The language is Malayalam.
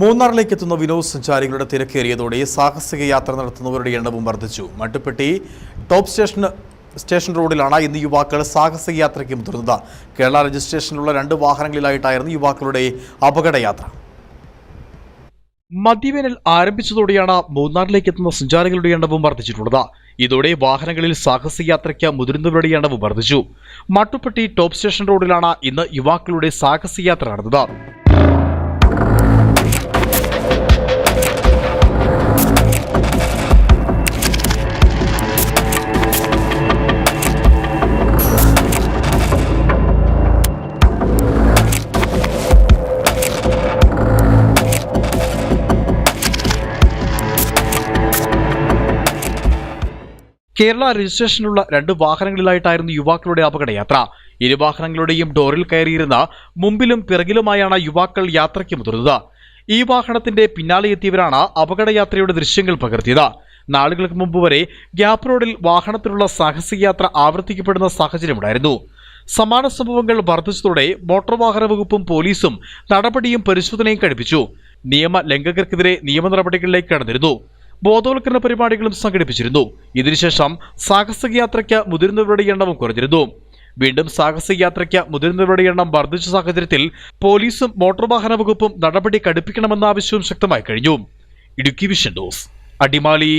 മൂന്നാറിലേക്ക് എത്തുന്ന വിനോദസഞ്ചാരികളുടെ തിരക്കേറിയതോടെ സാഹസിക യാത്ര നടത്തുന്നവരുടെ എണ്ണവും വർദ്ധിച്ചു. മട്ടുപ്പെട്ടി ടോപ്പ് സ്റ്റേഷൻ സ്റ്റേഷൻ റോഡിലാണ് ഇന്ന് യുവാക്കൾ സാഹസിക യാത്രയ്ക്ക് മുതിർന്നത്. കേരള രജിസ്ട്രേഷനിലുള്ള രണ്ട് വാഹനങ്ങളിലായിട്ടായിരുന്നു യുവാക്കളുടെ അപകടയാത്ര മദ്യവേനൽ ആരംഭിച്ചതോടെയാണ് മൂന്നാറിലേക്ക് എത്തുന്ന സഞ്ചാരികളുടെ എണ്ണവും വർദ്ധിച്ചിട്ടുള്ളത്. ഇതോടെ വാഹനങ്ങളിൽ സാഹസിക യാത്രയ്ക്ക് മുതിർന്നവരുടെ എണ്ണവും വർദ്ധിച്ചു. മട്ടുപ്പെട്ടി ടോപ്പ് സ്റ്റേഷൻ റോഡിലാണ് ഇന്ന് യുവാക്കളുടെ സാഹസിക യാത്ര നടന്നത്. കേരള രജിസ്ട്രേഷനിലുള്ള രണ്ട് വാഹനങ്ങളിലായിട്ടായിരുന്നു യുവാക്കളുടെ അപകടയാത്ര. ഇരു വാഹനങ്ങളുടെയും ഡോറിൽ കയറിയിരുന്ന മുമ്പിലും പിറകിലുമായാണ് യുവാക്കൾ യാത്രയ്ക്ക് മുതിർന്നത്. ഈ വാഹനത്തിന്റെ പിന്നാലെ എത്തിയവരാണ് അപകടയാത്രയുടെ ദൃശ്യങ്ങൾ പകർത്തിയത്. നാളുകൾക്ക് മുമ്പ് വരെ ഗ്യാപ് റോഡിൽ വാഹനത്തിലുള്ള സാഹസിക യാത്ര ആവർത്തിക്കപ്പെടുന്ന സാഹചര്യമുണ്ടായിരുന്നു. സമാന സംഭവങ്ങൾ വർദ്ധിച്ചതോടെ മോട്ടോർ വാഹന വകുപ്പും പോലീസും നടപടിയും പരിശോധനയും കഴിപ്പിച്ചു. നിയമ ലംഘകർക്കെതിരെ നിയമ നടപടികളിലേക്ക് കടന്നിരുന്നു. ബോധവൽക്കരണ പരിപാടികളും സംഘടിപ്പിച്ചിരുന്നു. ഇതിനുശേഷം സാഹസിക യാത്രയ്ക്ക് മുതിർന്നവരുടെ എണ്ണവും കുറഞ്ഞിരുന്നു. വീണ്ടും സാഹസിക യാത്രയ്ക്ക് മുതിർന്നവരുടെ എണ്ണം വർദ്ധിച്ച സാഹചര്യത്തിൽ പോലീസും മോട്ടോർ വാഹന വകുപ്പും നടപടി കടുപ്പിക്കണമെന്ന ആവശ്യവും ശക്തമായി കഴിഞ്ഞു. Idukki vision news. അടിമാലി.